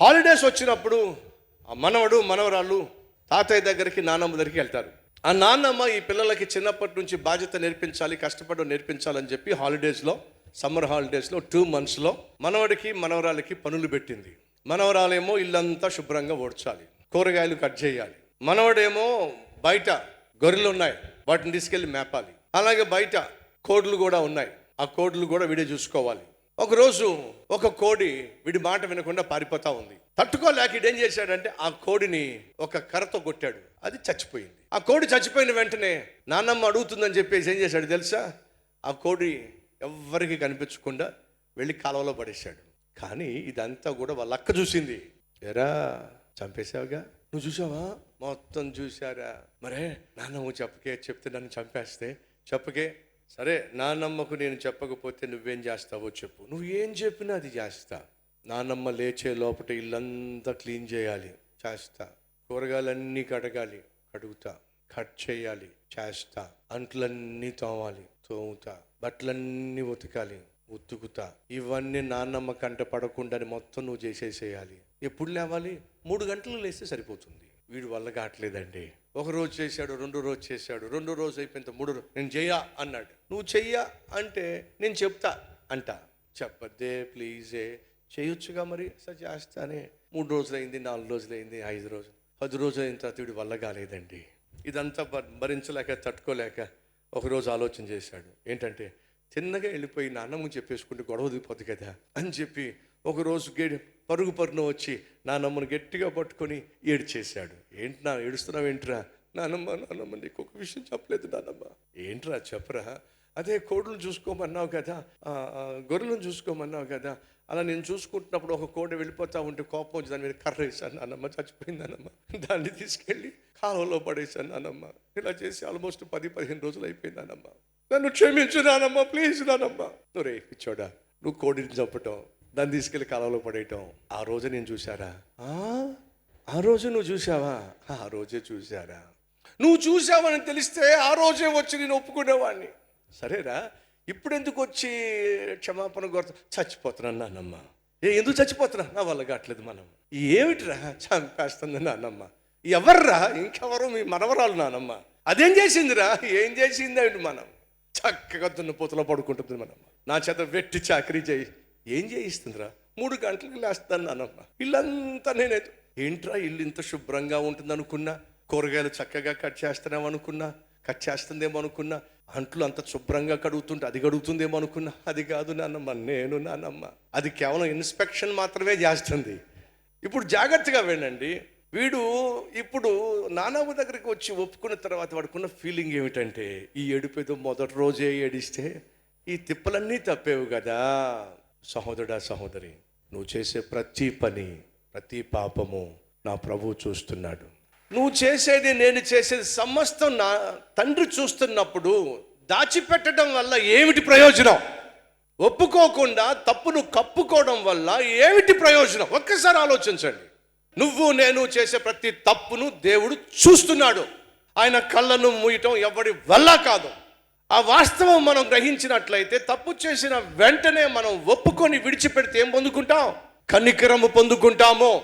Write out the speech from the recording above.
Holidays వచ్చినప్పుడు ఆ మనవడు మనవరాళ్ళు తాతయ్య దగ్గరికి నాన్నమ్మ దగ్గరికి వెళ్తారు. ఆ నాన్నమ్మ ఈ పిల్లలకి చిన్నప్పటి నుంచి బాధ్యత నేర్పించాలి కష్టపడడం నేర్పించాలని చెప్పి హాలిడేస్లో సమ్మర్ హాలిడేస్లో టూ మంత్స్లో మనవడికి మనవరాలకి పనులు పెట్టింది. మనవరాలేమో ఇల్లంతా శుభ్రంగా ఓడ్చాలి కూరగాయలు కట్ చేయాలి. మనవడేమో బయట గొర్రెలు ఉన్నాయి వాటిని తీసుకెళ్ళి మేపాలి. అలాగే బయట కోడ్లు కూడా ఉన్నాయి ఆ కోడ్లు కూడా వీడే చూసుకోవాలి. ఒకరోజు ఒక కోడి వీడి మాట వినకుండా పారిపోతా ఉంది. తట్టుకోలేక ఈడు ఏం చేశాడంటే ఆ కోడిని ఒక కర్రతో కొట్టాడు. అది చచ్చిపోయింది. ఆ కోడి చచ్చిపోయిన వెంటనే నాన్నమ్మ అడుగుతుందని చెప్పేసి ఏం చేశాడు తెలుసా? ఆ కోడి ఎవ్వరికి కనిపించకుండా వెళ్ళి కాలువలో పడేశాడు. కానీ ఇదంతా కూడా వాళ్ళ అక్క చూసింది. ఎరా చంపేశావుగా? నువ్వు చూసావా మొత్తం చూశారా? మరే నాన్నమ్మ చెప్పకే చెప్తే నన్ను చంపేస్తే చెప్పకే సరే నాన్నమ్మకు నేను చెప్పకపోతే నువ్వేం చేస్తావో చెప్పు. నువ్వు ఏం చెప్పినా అది చేస్తా. నాన్నమ్మ లేచే లోపల ఇల్లంతా క్లీన్ చేయాలి చేస్తా. కూరగాయలన్నీ కడగాలి కడుగుతా. కట్ చేయాలి చేస్తా. అంట్లన్నీ తోమాలి తోముతా. బట్టలన్నీ ఉతకాలి ఉతుకుతా. ఇవన్నీ నాన్నమ్మ కంట పడకుండా మొత్తం నువ్వు చేసేసేయాలి. ఎప్పుడు లేవాలి? మూడు గంటలు లేస్తే సరిపోతుంది. వీడి వల్ల కావట్లేదండి. ఒక రోజు చేశాడు రెండో రోజు చేశాడు రెండో రోజు అయిపోయిన మూడు రోజు నేను చెయ్యా అన్నాడు. నువ్వు చెయ్యా అంటే నేను చెప్తా అంట. చెప్పద్దే ప్లీజే. చేయొచ్చుగా మరి సార్ చేస్తానే. మూడు రోజులు అయింది నాలుగు రోజులు అయింది ఐదు రోజులు. పది రోజులు అయిన తర్వాత వీడి వల్ల కాలేదండి. ఇదంతా భరించలేక తట్టుకోలేక ఒకరోజు ఆలోచన చేశాడు. ఏంటంటే తిన్నగా వెళ్ళిపోయి నాన్నమ్మ చెప్పేసుకుంటే గొడవ దిగిపోద్ది కదా అని చెప్పి ఒకరోజు గేడి పరుగు పరుగున వచ్చి నానమ్మను గట్టిగా పట్టుకొని ఏడ్చేశాడు. ఏంటి నా ఏడుస్తున్నావు ఏంట్రా? నానమ్మ నానమ్మ నీకు ఒక విషయం చెప్పలేదు నానమ్మ. ఏంట్రా చెప్పరా? అదే కోడులను చూసుకోమన్నావు కదా గొర్రెలను చూసుకోమన్నావు కదా అలా నేను చూసుకుంటున్నప్పుడు ఒక కోడి వెళ్ళిపోతా ఉంటే కోపం వచ్చి దాని మీద కర్ర వేసాను నానమ్మ చచ్చిపోయింది నానమ్మ. దాన్ని తీసుకెళ్ళి కాలువలో పడేశాను నానమ్మ. ఇలా చేసి ఆల్మోస్ట్ పది పదిహేను రోజులు అయిపోయింది నానమ్మ. నన్ను క్షమించు నానమ్మ ప్లీజ్ నానమ్మ. నువ్వు రే పిచ్చోడా నువ్వు కోడిని చంపటం దాన్ని తీసుకెళ్ళి కాలంలో పడేయటం. ఆ రోజు నేను చూశారా? ఆ? ఆ రోజు నువ్వు చూసావా ఆ రోజే చూశారా? నువ్వు చూసావని తెలిస్తే ఆ రోజే వచ్చి నేను ఒప్పుకునేవాడిని. సరేరా? ఇప్పుడు ఎందుకు వచ్చి క్షమాపణ కొరత? చచ్చిపోతున్నాను నాన్నమ్మ ఏ ఎందుకు చచ్చిపోతున్నా? నా వల్ల కావట్లేదు మనం. ఏమిటిరా చంపేస్తుంది నాన్నమ్మ ఎవర్రా? ఇంకెవరు మీ మనవరాలు నానమ్మ? అదేం చేసిందిరా? ఏం చేసింది మనం? చక్కగా దున్నపోతలో పడుకుంటుంది మనం నా చేత వెట్టి చాకరీ చేయి. ఏం చేయిస్తుందిరా? మూడు గంటలకు లేస్తాను నానమ్మ. ఇల్లంతా నేనే ఏంట్రా ఇల్లు ఇంత శుభ్రంగా ఉంటుంది అనుకున్నా కూరగాయలు చక్కగా కట్ చేస్తున్నాం అనుకున్నా కట్ చేస్తుందేమో అనుకున్నా? అంట్లు అంత శుభ్రంగా కడుగుతుంటే అది కడుగుతుందేమో అనుకున్నా? అది కాదు నాన్నమ్మ నేను నానమ్మ. అది కేవలం ఇన్స్పెక్షన్ మాత్రమే చేస్తుంది. ఇప్పుడు జాగ్రత్తగా వినండి. వీడు ఇప్పుడు నానమ్మ దగ్గరికి వచ్చి ఒప్పుకున్న తర్వాత వాడుకున్న ఫీలింగ్ ఏమిటంటే ఈ ఏడుపేదో మొదటి రోజే ఏడిస్తే ఈ తిప్పలన్నీ తప్పేవు కదా. సహోదరుడా సహోదరి నువ్వు చేసే ప్రతి పని ప్రతి పాపము నా ప్రభువు చూస్తున్నాడు. నువ్వు చేసేది నేను చేసేది సమస్తం నా తండ్రి చూస్తున్నప్పుడు దాచిపెట్టడం వల్ల ఏమిటి ప్రయోజనం? ఒప్పుకోకుండా తప్పును కప్పుకోవడం వల్ల ఏమిటి ప్రయోజనం? ఒక్కసారి ఆలోచించండి. నువ్వు నేను చేసే ప్రతి తప్పును దేవుడు చూస్తున్నాడు. ఆయన కళ్ళను మూయటం ఎవడి వల్ల కాదు. ఆ వాస్తవం మనం గ్రహించినట్లయితే తప్పు చేసిన వెంటనే మనం ఒప్పుకొని విడిచిపెడితే ఏం పొందుకుంటాం? కనికరము పొందుకుంటాము.